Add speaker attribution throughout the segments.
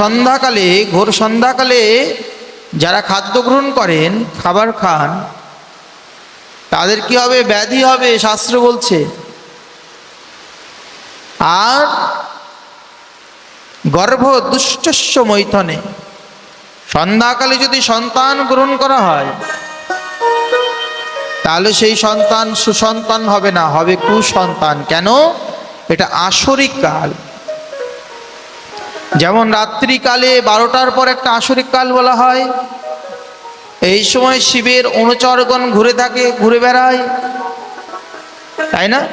Speaker 1: সন্ধ্যাকালে, ঘোর সন্ধ্যাকালে যারা খাদ্য গ্রহণ করেন, খাবার খান, তাদের কি হবে? ব্যাধি হবে, শাস্ত্র বলছে। আর গর্ভ দুষ্টস্য মৈথনে। সন্ধ্যাকালে যদি সন্তান গ্রহণ করা হয়, তাহলে সেই সন্তান সুসন্তান হবে না, হবে কুসন্তান। কেন? এটা আসরিক কাল। যেমন রাত্রিকালে বারোটার পর একটা আসরিক কাল বলা হয়। এই সময় শিবের অনুচরগণ ঘুরে থাকে, ঘুরে বেড়ায়। তাই না?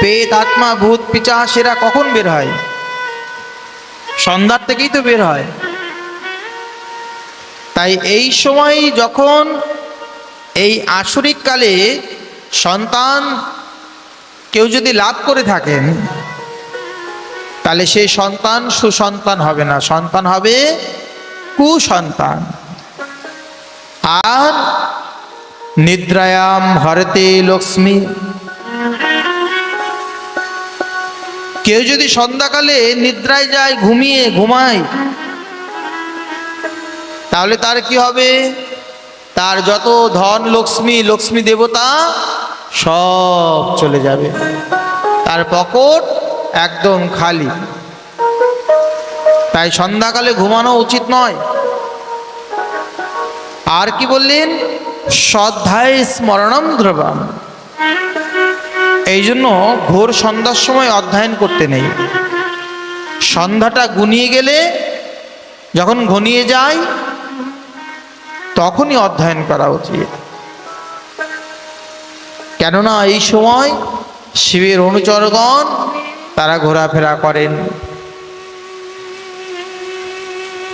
Speaker 1: পেট আত্মা, ভূত, পিচা, সেরা কখন বের হয়? সন্ধ্যার থেকেই তো বের হয়। তাই এই সময় যখন এই আসরিক কালে সন্তান কেউ যদি লাভ করে থাকেন তাহলে সেই সন্তান সুসন্তান হবে না, সন্তান হবে কুসন্তান। আর নিদ্রায়াম হরতে লক্ষ্মী। কেউ যদি সন্ধ্যাকালে নিদ্রায় যায়, ঘুমিয়ে, ঘুমায়, তাহলে তার কি হবে? তার যত ধন লক্ষ্মী লক্ষ্মী দেবতা সব চলে যাবে। তার পকট একদম খালি। তাই সন্ধ্যাকালে ঘুমানো উচিত নয়। আর কি বললেন? শ্রদ্ধায় স্মরণম ধ্রুবম এই জন্য ঘোর সন্ধ্যার সময় অধ্যয়ন করতে নেই। সন্ধ্যাটা গুনিয়ে গেলে, যখন ঘনিয়ে যায়, তখনই অধ্যয়ন করা উচিত। কেননা এই সময় শিবের অনুচরগণ তারা ঘোরাফেরা করেন।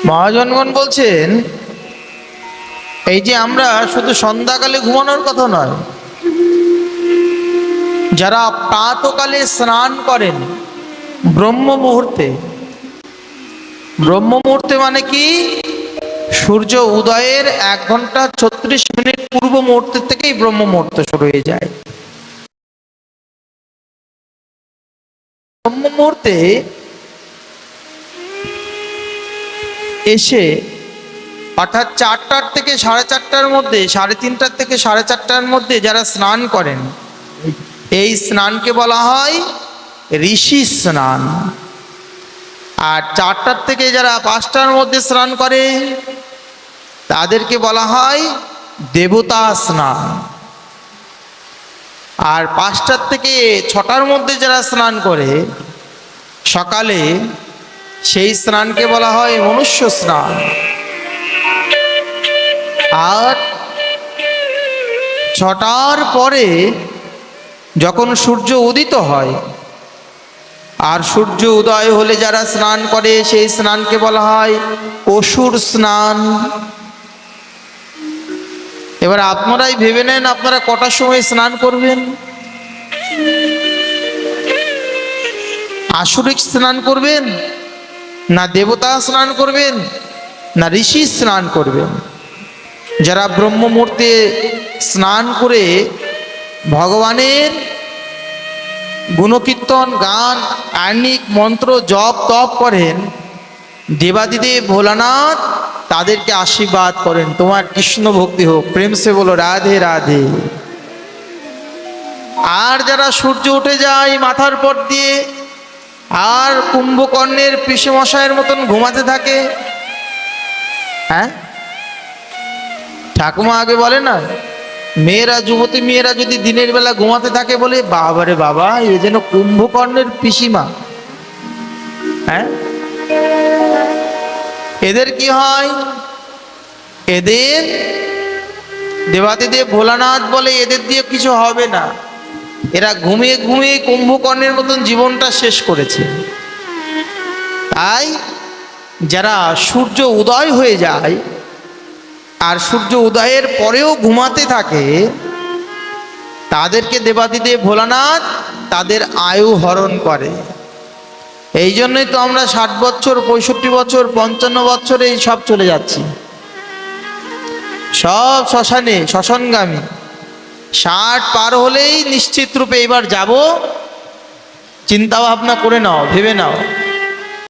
Speaker 1: মহাজনগণ বলছেন, এই যে আমরা শুধু সন্ধ্যাকালে ঘুমানোর কথা নয়, যারা প্রাতকালে স্নান করেন ব্রহ্ম মুহূর্তে ব্রহ্ম মুহূর্তে মানে কি? সূর্য উদয়ের এক ঘণ্টা ছত্রিশ মিনিট পূর্ব মুহূর্তের থেকেই ব্রহ্ম মুহূর্ত শুরু হয়ে যায়। ব্রহ্ম মুহূর্তে এসে অর্থাৎ চারটার থেকে সাড়ে চারটার মধ্যে, সাড়ে তিনটার থেকে সাড়ে চারটার মধ্যে যারা স্নান করেন, এই স্নানকে বলা হয় ঋষি স্নান। আর চারটার থেকে যারা পাঁচটার মধ্যে স্নান করে তাদেরকে বলা হয় দেবতা স্নান। আর পাঁচটার থেকে ছটার মধ্যে যারা স্নান করে, সকালে সেই স্নানকে বলা হয় মনুষ্য স্নান। আর ছটার পরে যখন সূর্য উদিত হয়, আর সূর্য উদয় হলে যারা স্নান করে, সেই স্নানকে বলা হয় অসুর স্নান। এবার আপনারাই ভেবে নেন আপনারা কটার সময় স্নান করবেন। আসরিক স্নান করবেন, না দেবতা স্নান করবেন, না ঋষি স্নান করবেন। যারা ব্রহ্ম মুহূর্তে স্নান করে ভগবানের গুণকীর্তন, গান, আর্নিক, মন্ত্র, জপ, তপ করেন, দেবাদিদেব ভোলানাথ তাদেরকে আশীর্বাদ করেন। তোমার কৃষ্ণ ভক্তি হোক, প্রেম সে বলো, রাধে রাধে। আর যারা সূর্য উঠে যায় মাথার পর দিয়ে, আর কুম্ভকর্ণের পিসেমশাইয়ের মতন ঘুমাতে থাকে হ্যাঁ? ঠাকুমা আগে বলে না, মেয়েরা, যুবতী মেয়েরা যদি দিনের বেলা ঘুমাতে থাকে বলে বাবারে বাবা, এ যেন কুম্ভকর্ণের পিসিমা। হ্যাঁ? এদের কি হয়? এদের দেবাদিদেব ভোলানাথ বলে এদের দিয়ে কিছু হবে না। এরা ঘুমিয়ে ঘুমিয়ে কুম্ভকর্ণের মতন জীবনটা শেষ করেছে। তাই যারা সূর্য উদয় হয়ে যায় আর সূর্য উদয়ের পরেও ঘুমাতে থাকে, তাদেরকে দেবাদিদেব ভোলানাথ তাদের আয়ু হরণ করে। এই জন্যই তো আমরা ষাট বছর, পঁয়ষট্টি বছর, পঞ্চান্ন বছরে এই সব চলে যাচ্ছি। সব শ্মশানে, শ্মশানগামী। ষাট পার হলেই নিশ্চিত রূপে এবার যাব। চিন্তা ভাবনা করে নাও, ভেবে নাও।